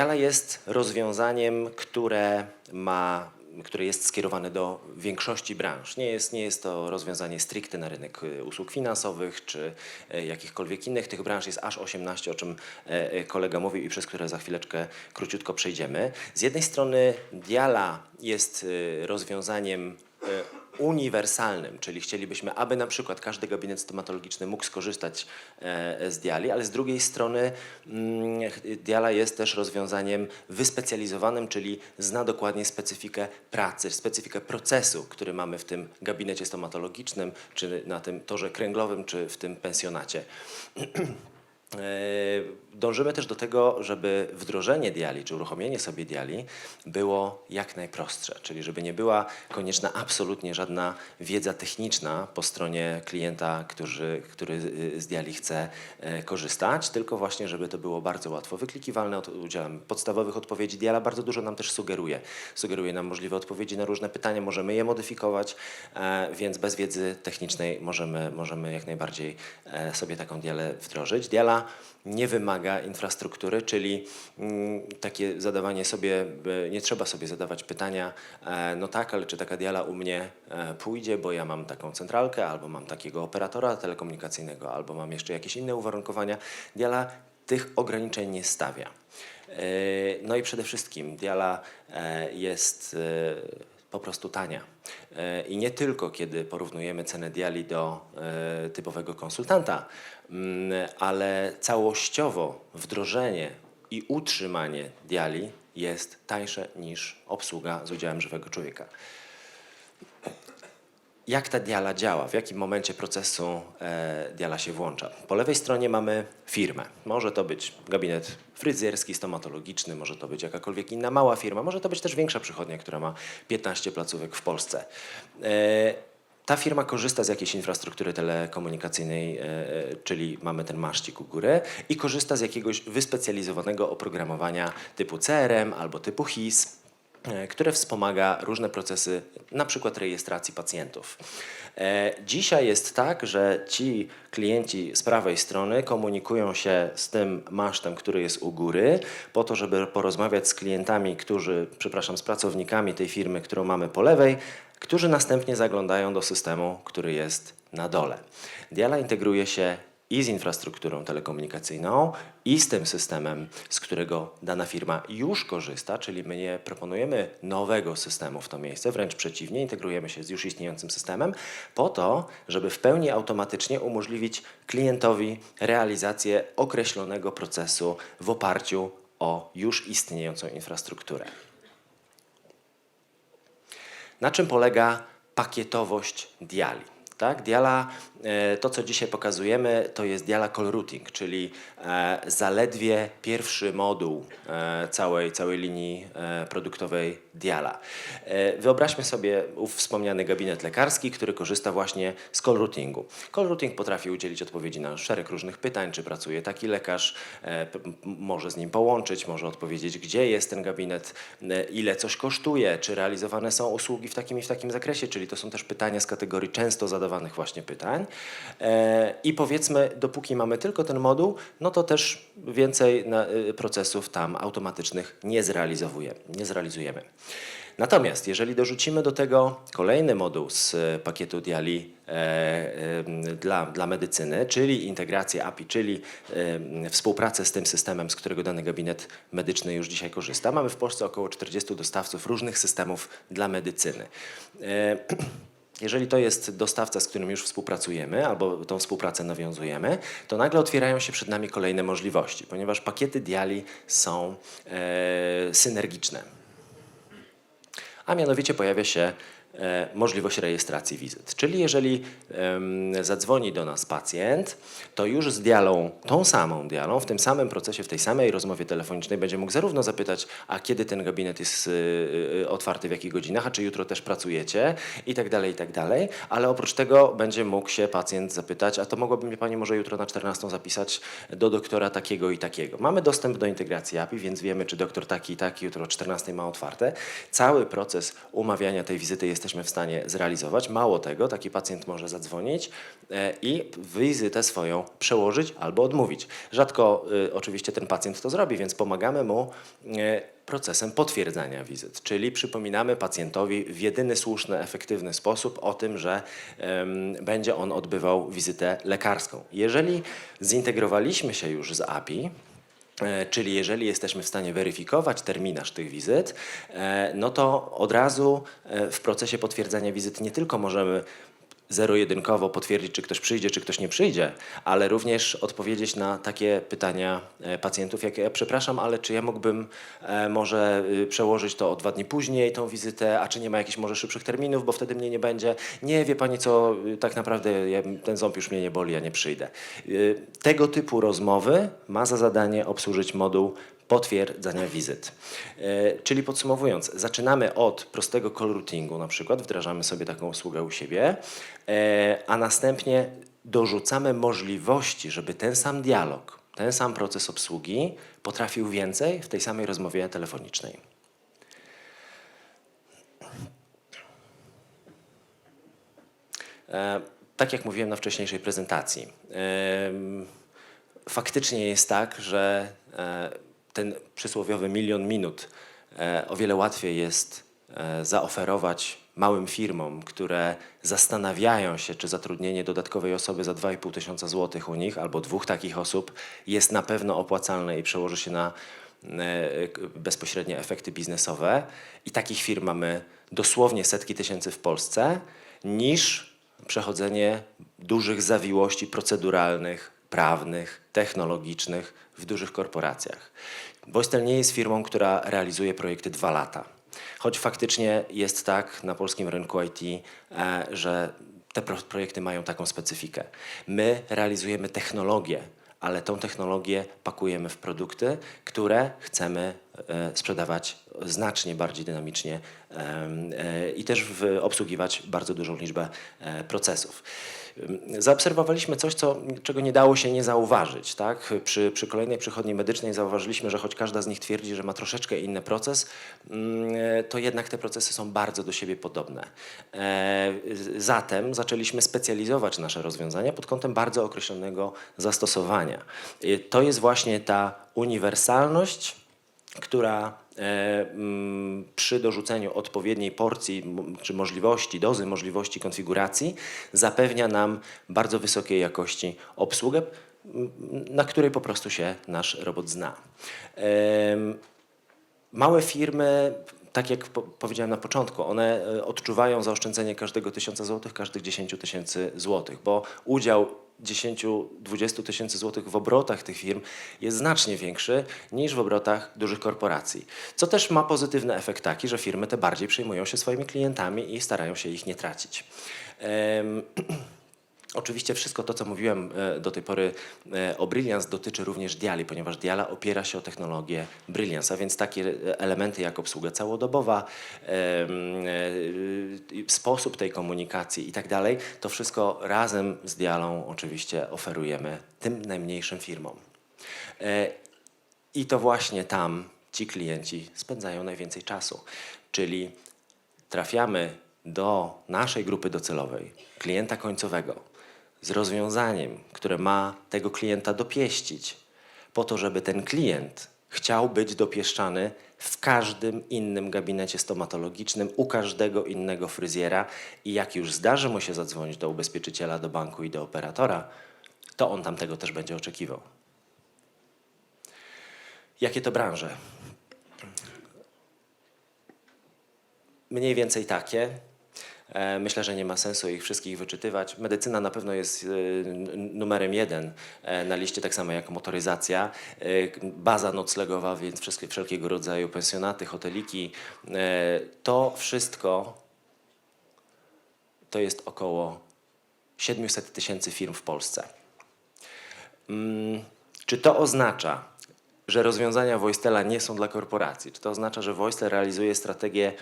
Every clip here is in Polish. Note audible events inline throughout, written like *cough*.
Diala jest rozwiązaniem, które ma które jest skierowane do większości branż. Nie jest, nie jest to rozwiązanie stricte na rynek y, usług finansowych czy y, jakichkolwiek innych. Tych branż jest aż 18, o czym e, e, kolega mówił i przez które za chwileczkę króciutko przejdziemy. Z jednej strony Diala jest rozwiązaniem uniwersalnym, czyli chcielibyśmy, aby na przykład każdy gabinet stomatologiczny mógł skorzystać e, z Diali, ale z drugiej strony mm, Diala jest też rozwiązaniem wyspecjalizowanym, czyli zna dokładnie specyfikę pracy, specyfikę procesu, który mamy w tym gabinecie stomatologicznym, czy na tym torze kręglowym, czy w tym pensjonacie. *clears throat* E, Dążymy też do tego, żeby wdrożenie diali, czy uruchomienie sobie diali było jak najprostsze, czyli żeby nie była konieczna absolutnie żadna wiedza techniczna po stronie klienta, który, który z diali chce e, korzystać, tylko właśnie, żeby to było bardzo łatwo wyklikiwalne. Udzielamy podstawowych odpowiedzi. Diala bardzo dużo nam też sugeruje. Sugeruje nam możliwe odpowiedzi na różne pytania, możemy je modyfikować, e, więc bez wiedzy technicznej możemy, możemy jak najbardziej sobie taką dialę wdrożyć. Diala nie wymaga infrastruktury, czyli mm, takie zadawanie sobie, e, nie trzeba sobie zadawać pytania, e, no tak, ale czy taka diala u mnie e, pójdzie, bo ja mam taką centralkę, albo mam takiego operatora telekomunikacyjnego, albo mam jeszcze jakieś inne uwarunkowania. Diala tych ograniczeń nie stawia. No i przede wszystkim Diala jest po prostu tania. E, I nie tylko kiedy porównujemy cenę diali do e, typowego konsultanta, mm, ale całościowo wdrożenie i utrzymanie diali jest tańsze niż obsługa z udziałem żywego człowieka. Jak ta diala działa? W jakim momencie procesu e, diala się włącza? Po lewej stronie mamy firmę. Może to być gabinet fryzjerski, stomatologiczny, może to być jakakolwiek inna mała firma, może to być też większa przychodnia, która ma 15 placówek w Polsce. E, ta firma korzysta z jakiejś infrastruktury telekomunikacyjnej, e, czyli mamy ten maszcik u góry i korzysta z jakiegoś wyspecjalizowanego oprogramowania typu CRM albo typu HIS, które wspomaga różne procesy, na przykład rejestracji pacjentów. E, Dzisiaj jest tak, że ci klienci z prawej strony komunikują się z tym masztem, który jest u góry, po to, żeby porozmawiać z klientami, którzy, przepraszam, z pracownikami tej firmy, którą mamy po lewej, którzy następnie zaglądają do systemu, który jest na dole. Diala integruje się i z infrastrukturą telekomunikacyjną, i z tym systemem, z którego dana firma już korzysta, czyli my nie proponujemy nowego systemu w to miejsce, wręcz przeciwnie, integrujemy się z już istniejącym systemem, po to, żeby w pełni automatycznie umożliwić klientowi realizację określonego procesu w oparciu o już istniejącą infrastrukturę. Na czym polega pakietowość diali? Tak? Diala, e, to co dzisiaj pokazujemy, to jest diala call routing, czyli e, zaledwie pierwszy moduł e, całej, całej linii produktowej diala. Wyobraźmy sobie ów wspomniany gabinet lekarski, który korzysta właśnie z call routingu. Call routing potrafi udzielić odpowiedzi na szereg różnych pytań, czy pracuje taki lekarz, może z nim połączyć, może odpowiedzieć, gdzie jest ten gabinet, ile coś kosztuje, czy realizowane są usługi w takim i w takim zakresie, czyli to są też pytania z kategorii często zadawanych właśnie pytań. E, I powiedzmy, dopóki mamy tylko ten moduł, no to też więcej y, procesów tam automatycznych nie zrealizowujemy. Nie zrealizujemy. Natomiast jeżeli dorzucimy do tego kolejny moduł z e, pakietu Diali e, e, dla, dla medycyny, czyli integrację API, czyli e, współpracę z tym systemem, z którego dany gabinet medyczny już dzisiaj korzysta, mamy w Polsce około 40 dostawców różnych systemów dla medycyny. E, *clears throat* jeżeli to jest dostawca, z którym już współpracujemy albo tą współpracę nawiązujemy, to nagle otwierają się przed nami kolejne możliwości, ponieważ pakiety diali są e, synergiczne. A mianowicie pojawia się możliwość rejestracji wizyt. Czyli jeżeli zadzwoni do nas pacjent, to już z dialą, tą samą dialą, w tym samym procesie, w tej samej rozmowie telefonicznej będzie mógł zarówno zapytać, a kiedy ten gabinet jest y, y, otwarty, w jakich godzinach, a czy jutro też pracujecie i tak dalej, i tak dalej, ale oprócz tego będzie mógł się pacjent zapytać, a to mogłaby mnie Pani może jutro na 14 zapisać do doktora takiego i takiego. Mamy dostęp do integracji API, więc wiemy, czy doktor taki i taki jutro o 14 ma otwarte. Cały proces umawiania tej wizyty jest też jesteśmy w stanie zrealizować. Mało tego, taki pacjent może zadzwonić e, i wizytę swoją przełożyć albo odmówić. Rzadko y, oczywiście ten pacjent to zrobi, więc pomagamy mu e, procesem potwierdzania wizyt, czyli przypominamy pacjentowi w jedyny słuszny, efektywny sposób o tym, że em, będzie on odbywał wizytę lekarską. Jeżeli zintegrowaliśmy się już z API, Czyli jeżeli jesteśmy w stanie weryfikować terminarz tych wizyt, e, no to od razu e, w procesie potwierdzania wizyt nie tylko możemy zero-jedynkowo potwierdzić, czy ktoś przyjdzie, czy ktoś nie przyjdzie, ale również odpowiedzieć na takie pytania e, pacjentów, jak ja przepraszam, ale czy ja mógłbym e, może y, przełożyć to o dwa dni później, tą wizytę, a czy nie ma jakichś może szybszych terminów, bo wtedy mnie nie będzie. Nie, wie pani co, y, tak naprawdę ten ząb już mnie nie boli, ja nie przyjdę. Y, Tego typu rozmowy ma za zadanie obsłużyć moduł potwierdzania wizyt. E, Czyli podsumowując, zaczynamy od prostego call routingu, na przykład wdrażamy sobie taką usługę u siebie, e, a następnie dorzucamy możliwości, żeby ten sam dialog, ten sam proces obsługi potrafił więcej w tej samej rozmowie telefonicznej. E, Tak jak mówiłem na wcześniejszej prezentacji, faktycznie jest tak, że ten przysłowiowy milion minut e, o wiele łatwiej jest e, zaoferować małym firmom, które zastanawiają się, czy zatrudnienie dodatkowej osoby za 2,5 tysiąca złotych u nich albo dwóch takich osób jest na pewno opłacalne i przełoży się na e, bezpośrednie efekty biznesowe. I takich firm mamy dosłownie setki tysięcy w Polsce, niż przechodzenie dużych zawiłości proceduralnych, prawnych, technologicznych w dużych korporacjach. Voictel nie jest firmą, która realizuje projekty dwa lata. Choć faktycznie jest tak na polskim rynku IT, e, że te pro- projekty mają taką specyfikę. My realizujemy technologię, ale tą technologię pakujemy w produkty, które chcemy e, sprzedawać znacznie bardziej dynamicznie e, i też obsługiwać bardzo dużą liczbę procesów. Zaobserwowaliśmy coś, co, czego nie dało się nie zauważyć. Tak? Przy, przy kolejnej przychodni medycznej zauważyliśmy, że choć każda z nich twierdzi, że ma troszeczkę inny proces, mm, to jednak te procesy są bardzo do siebie podobne. E, Zatem zaczęliśmy specjalizować nasze rozwiązania pod kątem bardzo określonego zastosowania. E, To jest właśnie ta uniwersalność, która przy dorzuceniu odpowiedniej porcji czy możliwości, dozy możliwości konfiguracji zapewnia nam bardzo wysokiej jakości obsługę, m, na której po prostu się nasz robot zna. Małe firmy, tak jak po, powiedziałem na początku, one e, odczuwają zaoszczędzenie każdego tysiąca złotych, każdych 10 tysięcy złotych, bo udział 10-20 tysięcy złotych w obrotach tych firm jest znacznie większy niż w obrotach dużych korporacji. Co też ma pozytywny efekt taki, że firmy te bardziej przejmują się swoimi klientami i starają się ich nie tracić. Em, *clears throat* Oczywiście wszystko to, co mówiłem e, do tej pory e, o Brilliance dotyczy również Diali, ponieważ Diala opiera się o technologię Brilliance, a więc takie e, elementy jak obsługa całodobowa, sposób tej komunikacji i tak dalej, to wszystko razem z Dialą oczywiście oferujemy tym najmniejszym firmom. I to właśnie tam ci klienci spędzają najwięcej czasu, czyli trafiamy do naszej grupy docelowej, klienta końcowego, z rozwiązaniem, które ma tego klienta dopieścić, po to, żeby ten klient chciał być dopieszczany w każdym innym gabinecie stomatologicznym, u każdego innego fryzjera i jak już zdarzy mu się zadzwonić do ubezpieczyciela, do banku i do operatora, to on tam tego też będzie oczekiwał. Jakie to branże? Mniej więcej takie. E, Myślę, że nie ma sensu ich wszystkich wyczytywać. Medycyna na pewno jest e, numerem jeden e, na liście, tak samo jak motoryzacja. Baza noclegowa, więc wszystkie, wszelkiego rodzaju pensjonaty, hoteliki. To wszystko to jest około 700 tysięcy firm w Polsce. Mm, Czy to oznacza, że rozwiązania Voistela nie są dla korporacji? Czy to oznacza, że Voistel realizuje strategię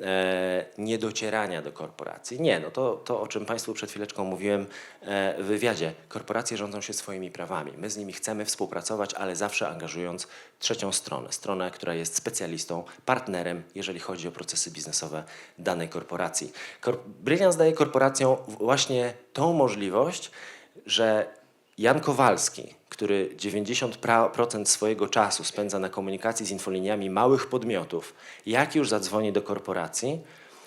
e, niedocierania do korporacji. Nie, no to, to o czym Państwu przed chwileczką mówiłem e, w wywiadzie. Korporacje rządzą się swoimi prawami. My z nimi chcemy współpracować, ale zawsze angażując trzecią stronę. Stronę, która jest specjalistą, partnerem, jeżeli chodzi o procesy biznesowe danej korporacji. Kor- Brilliance daje korporacjom właśnie tą możliwość, że Jan Kowalski, który 90% swojego czasu spędza na komunikacji z infoliniami małych podmiotów, jak już zadzwoni do korporacji,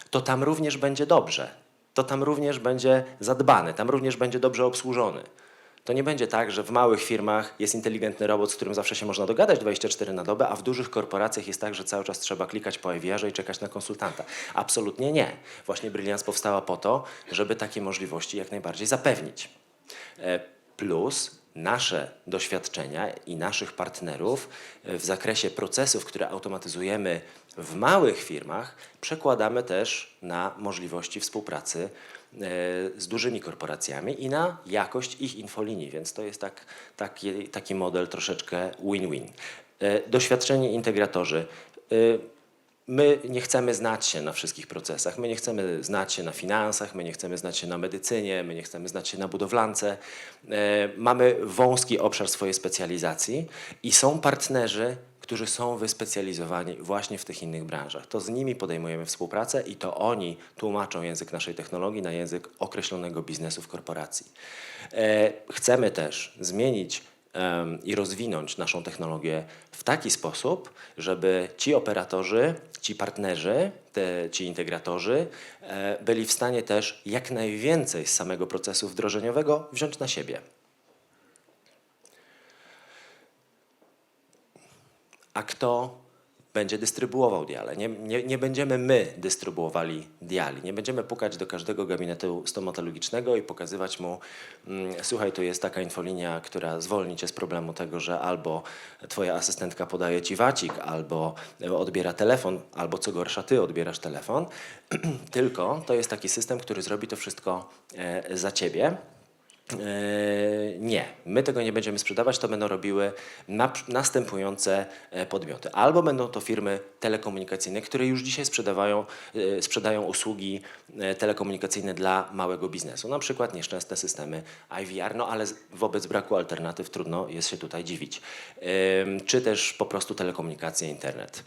to tam również będzie dobrze. To tam również będzie zadbany, tam również będzie dobrze obsłużony. To nie będzie tak, że w małych firmach jest inteligentny robot, z którym zawsze się można dogadać 24 na dobę, a w dużych korporacjach jest tak, że cały czas trzeba klikać po IVR-ze i czekać na konsultanta. Absolutnie nie. Właśnie Brilliance powstała po to, żeby takie możliwości jak najbardziej zapewnić. Plus nasze doświadczenia i naszych partnerów e, w zakresie procesów, które automatyzujemy w małych firmach, przekładamy też na możliwości współpracy e, z dużymi korporacjami i na jakość ich infolinii, więc to jest tak, taki, taki model troszeczkę win-win. E, Doświadczeni integratorzy. My nie chcemy znać się na wszystkich procesach, my nie chcemy znać się na finansach, my nie chcemy znać się na medycynie, my nie chcemy znać się na budowlance. E, Mamy wąski obszar swojej specjalizacji i są partnerzy, którzy są wyspecjalizowani właśnie w tych innych branżach. To z nimi podejmujemy współpracę i to oni tłumaczą język naszej technologii na język określonego biznesu w korporacji. E, Chcemy też zmienić i rozwinąć naszą technologię w taki sposób, żeby ci operatorzy, ci partnerzy, te, ci integratorzy e, byli w stanie też jak najwięcej z samego procesu wdrożeniowego wziąć na siebie. A kto będzie dystrybuował diale? Nie, nie, nie będziemy my dystrybuowali diali. Nie będziemy pukać do każdego gabinetu stomatologicznego i pokazywać mu, mm, słuchaj, tu jest taka infolinia, która zwolni cię z problemu tego, że albo twoja asystentka podaje ci wacik, albo odbiera telefon, albo co gorsza, ty odbierasz telefon. *clears throat* Tylko to jest taki system, który zrobi to wszystko e, za ciebie. Eee, Nie, my tego nie będziemy sprzedawać, to będą robiły następujące e, podmioty. Albo będą to firmy telekomunikacyjne, które już dzisiaj sprzedawają, e, sprzedają usługi e, telekomunikacyjne dla małego biznesu, na przykład nieszczęsne systemy IVR, no ale wobec braku alternatyw trudno jest się tutaj dziwić. Em, Czy też po prostu telekomunikacje, internet.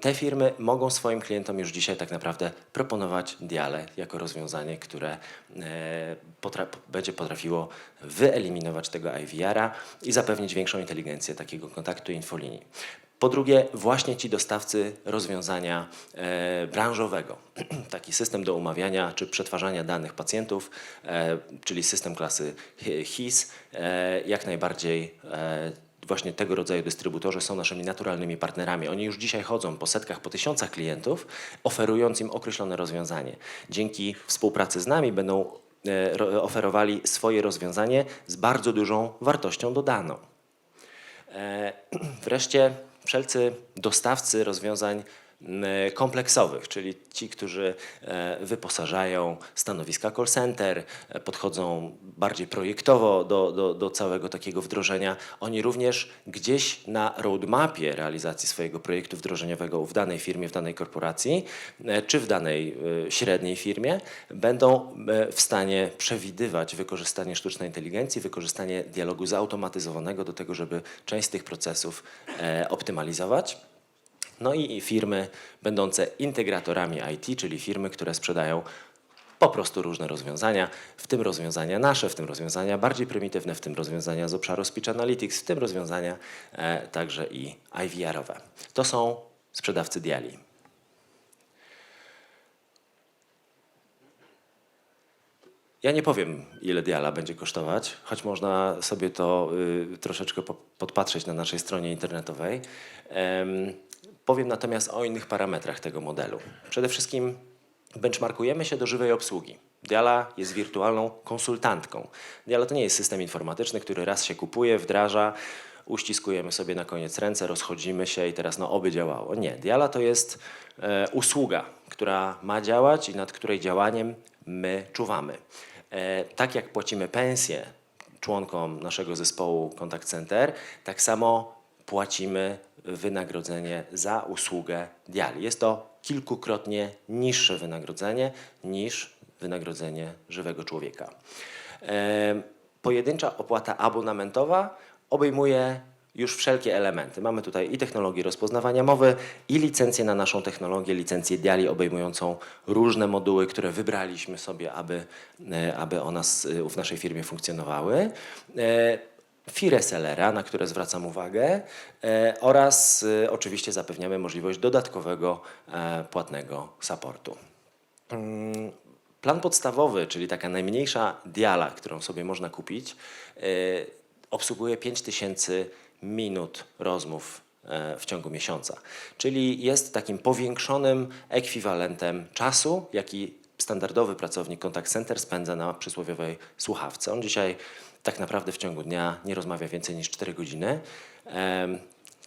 Te firmy mogą swoim klientom już dzisiaj tak naprawdę proponować Diale jako rozwiązanie, które e, potra będzie potrafiło wyeliminować tego IVR-a i zapewnić większą inteligencję takiego kontaktu infolinii. Po drugie, właśnie ci dostawcy rozwiązania e, branżowego, *clears throat* taki system do umawiania czy przetwarzania danych pacjentów, e, czyli system klasy HIS, e, jak najbardziej e, właśnie tego rodzaju dystrybutorzy są naszymi naturalnymi partnerami. Oni już dzisiaj chodzą po setkach, po tysiącach klientów, oferując im określone rozwiązanie. Dzięki współpracy z nami będą e, ro- oferowali swoje rozwiązanie z bardzo dużą wartością dodaną. E, *clears throat* Wreszcie wszelcy dostawcy rozwiązań kompleksowych, czyli ci, którzy e, wyposażają stanowiska call center, e, podchodzą bardziej projektowo do, do, do całego takiego wdrożenia. Oni również gdzieś na roadmapie realizacji swojego projektu wdrożeniowego w danej firmie, w danej korporacji e, czy w danej e, średniej firmie będą e, w stanie przewidywać wykorzystanie sztucznej inteligencji, wykorzystanie dialogu zautomatyzowanego do tego, żeby część z tych procesów e, optymalizować. No i firmy będące integratorami IT, czyli firmy, które sprzedają po prostu różne rozwiązania, w tym rozwiązania nasze, w tym rozwiązania bardziej prymitywne, w tym rozwiązania z obszaru Speech Analytics, w tym rozwiązania e, także i IVR-owe. To są sprzedawcy diali. Ja nie powiem, ile diala będzie kosztować, choć można sobie to y, troszeczkę po, podpatrzeć na naszej stronie internetowej. Powiem natomiast o innych parametrach tego modelu. Przede wszystkim benchmarkujemy się do żywej obsługi. Diala jest wirtualną konsultantką. Diala to nie jest system informatyczny, który raz się kupuje, wdraża, uściskujemy sobie na koniec ręce, rozchodzimy się i teraz no oby działało. Nie, Diala to jest e, usługa, która ma działać i nad której działaniem my czuwamy. E, tak jak płacimy pensję członkom naszego zespołu Contact Center, tak samo płacimy wynagrodzenie za usługę diali. Jest to kilkukrotnie niższe wynagrodzenie niż wynagrodzenie żywego człowieka. E, Pojedyncza opłata abonamentowa obejmuje już wszelkie elementy. Mamy tutaj i technologię rozpoznawania mowy, i licencję na naszą technologię, licencję diali obejmującą różne moduły, które wybraliśmy sobie, aby, e, aby o nas e, w naszej firmie funkcjonowały. Fee resellera, na które zwracam uwagę, e, oraz e, oczywiście zapewniamy możliwość dodatkowego e, płatnego supportu. Mm, Plan podstawowy, czyli taka najmniejsza diala, którą sobie można kupić, obsługuje 5000 minut rozmów w ciągu miesiąca. Czyli jest takim powiększonym ekwiwalentem czasu, jaki standardowy pracownik contact center spędza na przysłowiowej słuchawce. On dzisiaj tak naprawdę w ciągu dnia nie rozmawia więcej niż 4 godziny. Em,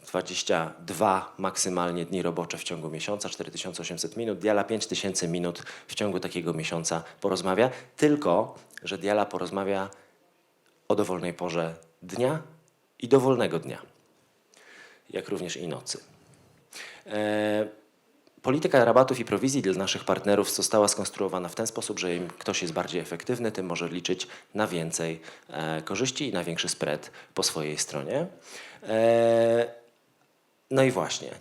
22 maksymalnie dni robocze w ciągu miesiąca, 4800 minut. Diala 5000 minut w ciągu takiego miesiąca porozmawia, tylko że Diala porozmawia o dowolnej porze dnia i dowolnego dnia, jak również i nocy. E, Polityka rabatów i prowizji dla naszych partnerów została skonstruowana w ten sposób, że im ktoś jest bardziej efektywny, tym może liczyć na więcej e, korzyści i na większy spread po swojej stronie. E, no i właśnie,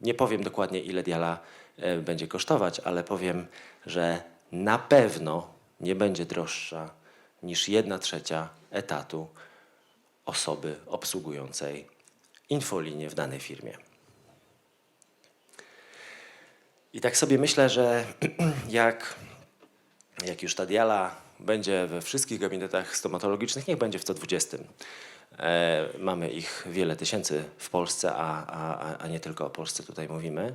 nie powiem dokładnie ile diala e, będzie kosztować, ale powiem, że na pewno nie będzie droższa niż 1 trzecia etatu osoby obsługującej infolinię w danej firmie. I tak sobie myślę, że *clears throat* jak, jak już ta diala będzie we wszystkich gabinetach stomatologicznych, niech będzie w 120. E, mamy ich wiele tysięcy w Polsce, a, a, a nie tylko o Polsce tutaj mówimy.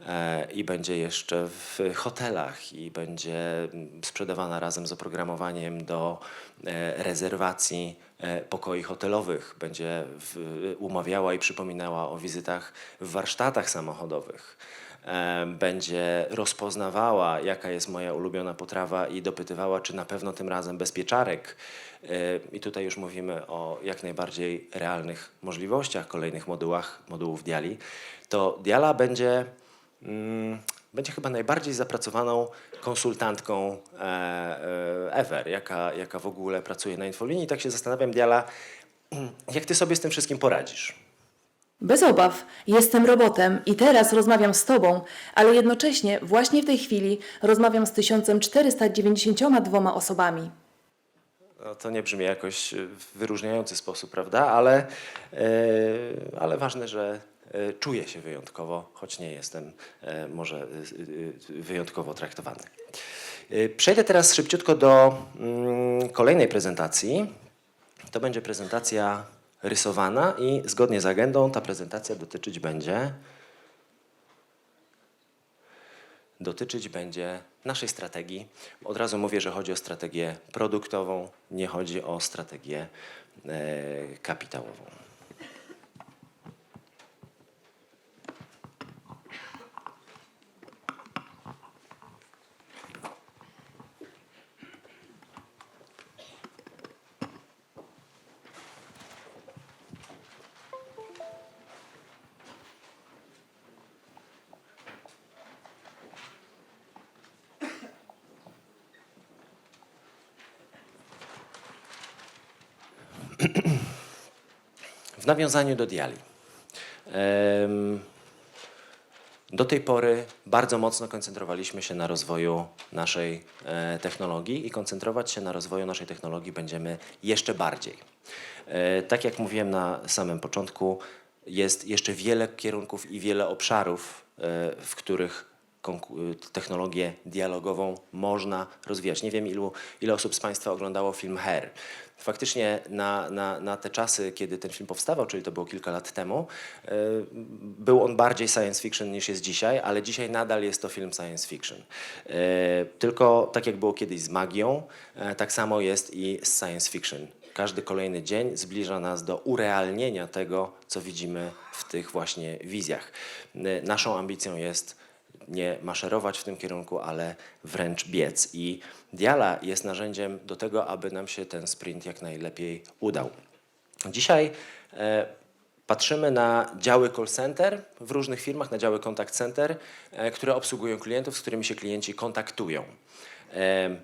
E, I będzie jeszcze w hotelach i będzie mm, sprzedawana razem z oprogramowaniem do e, rezerwacji e, pokoi hotelowych. Będzie umawiała i przypominała o wizytach w warsztatach samochodowych będzie rozpoznawała, jaka jest moja ulubiona potrawa i dopytywała, czy na pewno tym razem bez pieczarek. I tutaj już mówimy o jak najbardziej realnych możliwościach, kolejnych modułach, modułów Diali. To Diala będzie, będzie chyba najbardziej zapracowaną konsultantką e, e, ever, jaka, jaka w ogóle pracuje na infolinii. I tak się zastanawiam, Diala, *clears throat* jak ty sobie z tym wszystkim poradzisz? Bez obaw, jestem robotem i teraz rozmawiam z Tobą, ale jednocześnie właśnie w tej chwili rozmawiam z 1492 osobami. No, to nie brzmi jakoś e, w wyróżniający sposób, prawda? Ale, e, ale ważne, że e, czuję się wyjątkowo, choć nie jestem e, może e, e, wyjątkowo traktowany. E, Przejdę teraz szybciutko do mm, kolejnej prezentacji. To będzie prezentacja rysowana i zgodnie z agendą ta prezentacja dotyczyć będzie dotyczyć będzie naszej strategii. Od razu mówię, że chodzi o strategię produktową, nie chodzi o strategię e, kapitałową. W nawiązaniu do diali. Do tej pory bardzo mocno koncentrowaliśmy się na rozwoju naszej e, technologii i koncentrować się na rozwoju naszej technologii będziemy jeszcze bardziej. E, tak jak mówiłem na samym początku, jest jeszcze wiele kierunków i wiele obszarów, e, w których technologię dialogową można rozwijać. Nie wiem, ilu, ile osób z Państwa oglądało film Her. Faktycznie na, na, na te czasy, kiedy ten film powstawał, czyli to było kilka lat temu, e, był on bardziej science fiction niż jest dzisiaj, ale dzisiaj nadal jest to film science fiction. E, Tylko tak jak było kiedyś z magią, tak samo jest i z science fiction. Każdy kolejny dzień zbliża nas do urealnienia tego, co widzimy w tych właśnie wizjach. Naszą ambicją jest nie maszerować w tym kierunku, ale wręcz biec. I Diala jest narzędziem do tego, aby nam się ten sprint jak najlepiej udał. Dzisiaj e, Patrzymy na działy call center w różnych firmach, na działy contact center, e, które obsługują klientów, z którymi się klienci kontaktują. Em,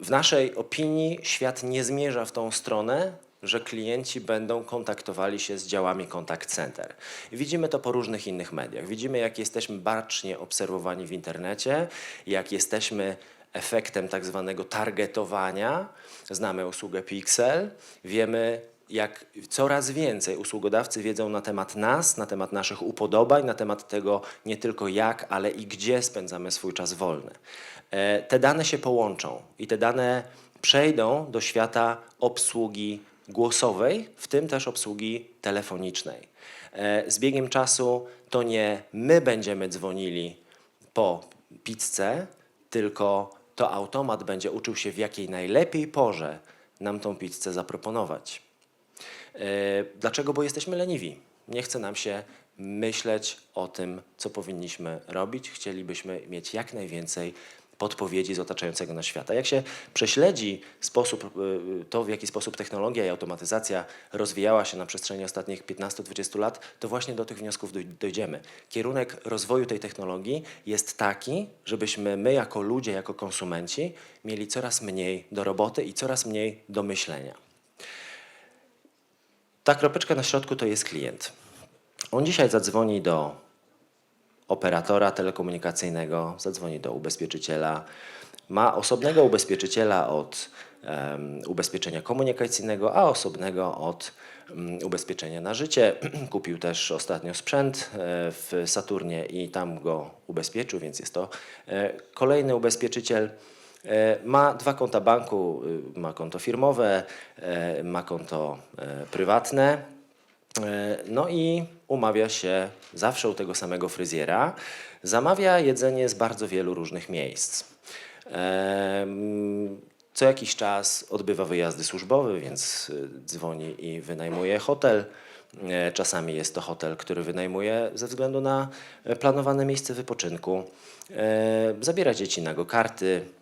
w naszej opinii świat nie zmierza w tą stronę, że klienci będą kontaktowali się z działami contact center. Widzimy to po różnych innych mediach. Widzimy, jak jesteśmy bacznie obserwowani w internecie, jak jesteśmy efektem tak zwanego targetowania. Znamy usługę Pixel, wiemy, jak coraz więcej usługodawcy wiedzą na temat nas, na temat naszych upodobań, na temat tego nie tylko jak, ale i gdzie spędzamy swój czas wolny. E, Te dane się połączą i te dane przejdą do świata obsługi głosowej, w tym też obsługi telefonicznej. E, Z biegiem czasu to nie my będziemy dzwonili po pizzę, tylko to automat będzie uczył się w jakiej najlepiej porze nam tą pizzę zaproponować. E, Dlaczego? Bo jesteśmy leniwi. Nie chce nam się myśleć o tym, co powinniśmy robić. Chcielibyśmy mieć jak najwięcej podpowiedzi z otaczającego nas świata. Jak się prześledzi sposób, y, to, w jaki sposób technologia i automatyzacja rozwijała się na przestrzeni ostatnich 15-20 lat, to właśnie do tych wniosków doj- dojdziemy. Kierunek rozwoju tej technologii jest taki, żebyśmy my jako ludzie, jako konsumenci mieli coraz mniej do roboty i coraz mniej do myślenia. Ta kropeczka na środku to jest klient. On dzisiaj zadzwoni do operatora telekomunikacyjnego, zadzwoni do ubezpieczyciela, ma osobnego ubezpieczyciela od em, ubezpieczenia komunikacyjnego, a osobnego od mm, ubezpieczenia na życie. *clears throat* Kupił też ostatnio sprzęt e, w Saturnie i tam go ubezpieczył, więc jest to e, kolejny ubezpieczyciel. E, Ma dwa konta banku, y, ma konto firmowe, ma konto prywatne. E, No i umawia się zawsze u tego samego fryzjera. Zamawia jedzenie z bardzo wielu różnych miejsc. Em, Co jakiś czas odbywa wyjazdy służbowe, więc y, dzwoni i wynajmuje hotel. E, Czasami jest to hotel, który wynajmuje ze względu na e, planowane miejsce wypoczynku. E, Zabiera dzieci na go karty, E,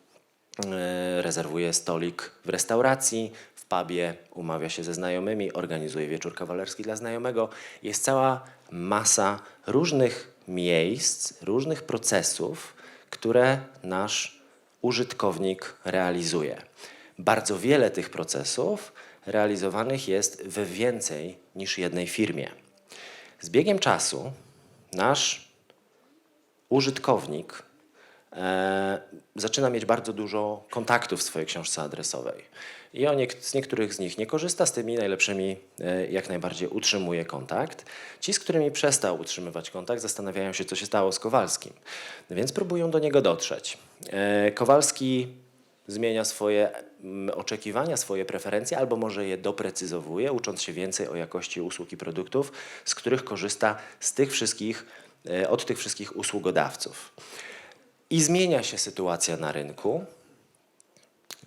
rezerwuje stolik w restauracji, w pubie, umawia się ze znajomymi, organizuje wieczór kawalerski dla znajomego. Jest cała masa różnych miejsc, różnych procesów, które nasz użytkownik realizuje. Bardzo wiele tych procesów realizowanych jest we więcej niż jednej firmie. Z biegiem czasu nasz użytkownik e, zaczyna mieć bardzo dużo kontaktów w swojej książce adresowej. I o niek- z niektórych z nich nie korzysta, z tymi najlepszymi e, jak najbardziej utrzymuje kontakt. Ci, z którymi przestał utrzymywać kontakt, zastanawiają się, co się stało z Kowalskim, więc próbują do niego dotrzeć. E, Kowalski zmienia swoje oczekiwania, swoje preferencje, albo może je doprecyzowuje, ucząc się więcej o jakości usług i produktów, z których korzysta z tych wszystkich, e, od tych wszystkich usługodawców. I zmienia się sytuacja na rynku y,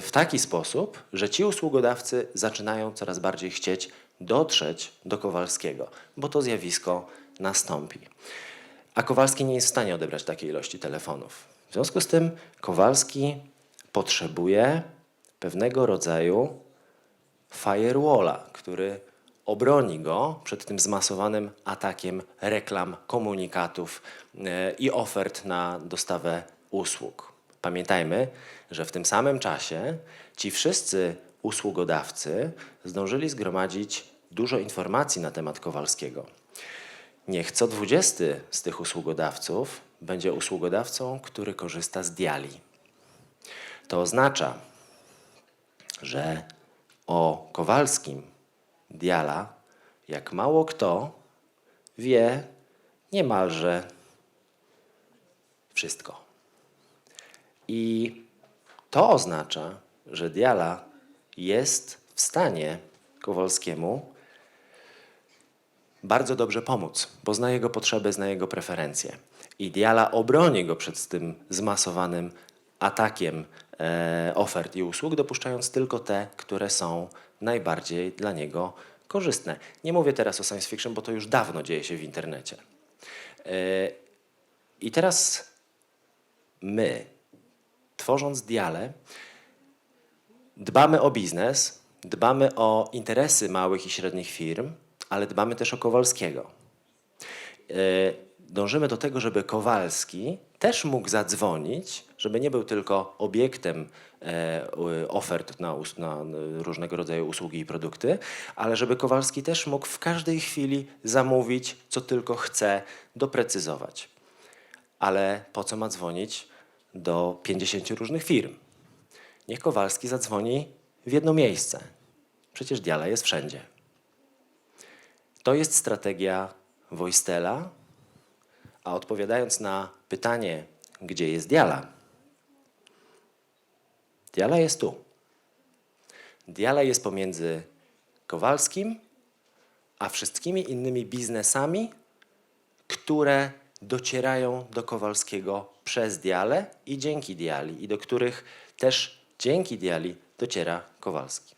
w taki sposób, że ci usługodawcy zaczynają coraz bardziej chcieć dotrzeć do Kowalskiego, bo to zjawisko nastąpi. A Kowalski nie jest w stanie odebrać takiej ilości telefonów. W związku z tym Kowalski potrzebuje pewnego rodzaju firewalla, który obroni go przed tym zmasowanym atakiem reklam, komunikatów e, i ofert na dostawę usług. Pamiętajmy, że w tym samym czasie ci wszyscy usługodawcy zdążyli zgromadzić dużo informacji na temat Kowalskiego. Niech co 20 z tych usługodawców będzie usługodawcą, który korzysta z diali. To oznacza, że o Kowalskim Diala, jak mało kto, wie niemalże wszystko. I to oznacza, że Diala jest w stanie Kowalskiemu bardzo dobrze pomóc, bo zna jego potrzeby, zna jego preferencje. I Diala obroni go przed tym zmasowanym atakiem e, ofert i usług, dopuszczając tylko te, które są najbardziej dla niego korzystne. Nie mówię teraz o science fiction, bo to już dawno dzieje się w internecie. E, I teraz my, tworząc Diale, dbamy o biznes, dbamy o interesy małych i średnich firm, ale dbamy też o Kowalskiego. Dążymy do tego, żeby Kowalski też mógł zadzwonić, żeby nie był tylko obiektem e, ofert na, na różnego rodzaju usługi i produkty, ale żeby Kowalski też mógł w każdej chwili zamówić, co tylko chce, doprecyzować. Ale po co ma dzwonić do 50 różnych firm? Niech Kowalski zadzwoni w jedno miejsce. Przecież Diala jest wszędzie. To jest strategia Wojstela, a odpowiadając na pytanie, gdzie jest Diala, Diala jest tu. Diala jest pomiędzy Kowalskim, a wszystkimi innymi biznesami, które docierają do Kowalskiego przez Dialę i dzięki Diali, i do których też dzięki Diali dociera Kowalski.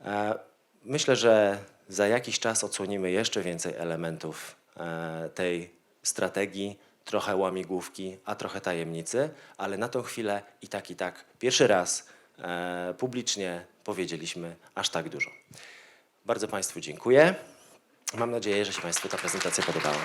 E, Myślę, że za jakiś czas odsłonimy jeszcze więcej elementów tej strategii, trochę łamigłówki, a trochę tajemnicy, ale na tą chwilę i tak, i tak pierwszy raz e, publicznie powiedzieliśmy aż tak dużo. Bardzo Państwu dziękuję. Mam nadzieję, że się Państwu ta prezentacja podobała.